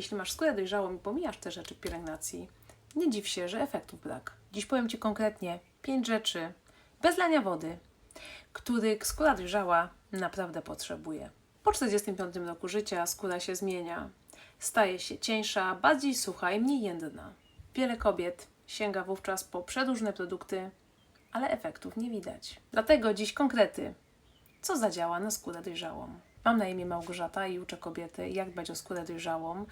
Jeśli masz skórę dojrzałą i pomijasz te rzeczy pielęgnacji, nie dziw się, że efektów brak. Dziś powiem Ci konkretnie pięć rzeczy bez lania wody, których skóra dojrzała naprawdę potrzebuje. Po 45 roku życia skóra się zmienia. Staje się cieńsza, bardziej sucha i mniej jędrna. Wiele kobiet sięga wówczas po przeróżne produkty, ale efektów nie widać. Dlatego dziś konkrety. Co zadziała na skórę dojrzałą? Mam na imię Małgorzata i uczę kobiety, jak dbać o skórę dojrzałą,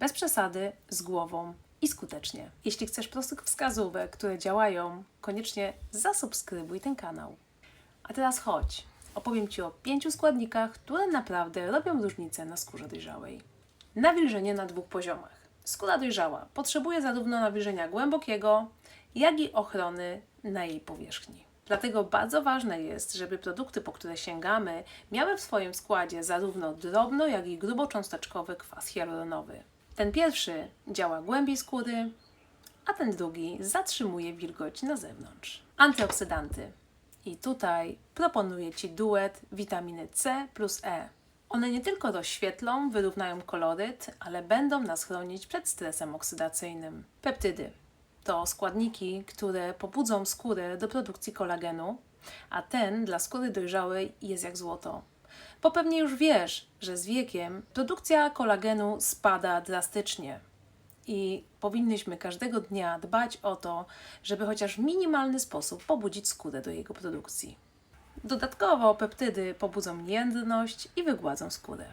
bez przesady, z głową i skutecznie. Jeśli chcesz prostych wskazówek, które działają, koniecznie zasubskrybuj ten kanał. A teraz chodź. Opowiem Ci o pięciu składnikach, które naprawdę robią różnicę na skórze dojrzałej. Nawilżenie na dwóch poziomach. Skóra dojrzała potrzebuje zarówno nawilżenia głębokiego, jak i ochrony na jej powierzchni. Dlatego bardzo ważne jest, żeby produkty, po które sięgamy, miały w swoim składzie zarówno drobno, jak i grubocząsteczkowy kwas hialuronowy. Ten pierwszy działa głębiej skóry, a ten drugi zatrzymuje wilgoć na zewnątrz. Antyoksydanty. I tutaj proponuję Ci duet witaminy C plus E. One nie tylko rozświetlą, wyrównają koloryt, ale będą nas chronić przed stresem oksydacyjnym. Peptydy to składniki, które pobudzą skórę do produkcji kolagenu, a ten dla skóry dojrzałej jest jak złoto. Bo pewnie już wiesz, że z wiekiem produkcja kolagenu spada drastycznie i powinnyśmy każdego dnia dbać o to, żeby chociaż w minimalny sposób pobudzić skórę do jego produkcji. Dodatkowo peptydy pobudzą jędrność i wygładzą skórę.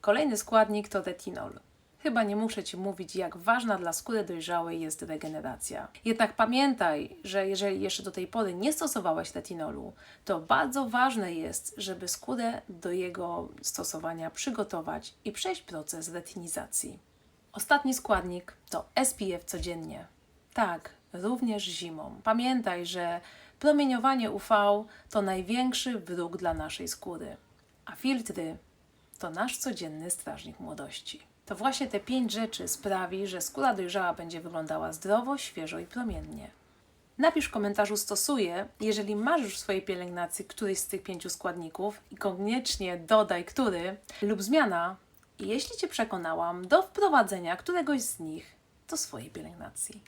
Kolejny składnik to retinol. Chyba nie muszę Ci mówić, jak ważna dla skóry dojrzałej jest regeneracja. Jednak pamiętaj, że jeżeli jeszcze do tej pory nie stosowałeś retinolu, to bardzo ważne jest, żeby skórę do jego stosowania przygotować i przejść proces retinizacji. Ostatni składnik to SPF codziennie. Tak, również zimą. Pamiętaj, że promieniowanie UV to największy wróg dla naszej skóry, a filtry to nasz codzienny strażnik młodości. To właśnie te pięć rzeczy sprawi, że skóra dojrzała będzie wyglądała zdrowo, świeżo i promiennie. Napisz w komentarzu stosuję, jeżeli masz już w swojej pielęgnacji któryś z tych pięciu składników i koniecznie dodaj który lub zmiana, jeśli Cię przekonałam do wprowadzenia któregoś z nich do swojej pielęgnacji.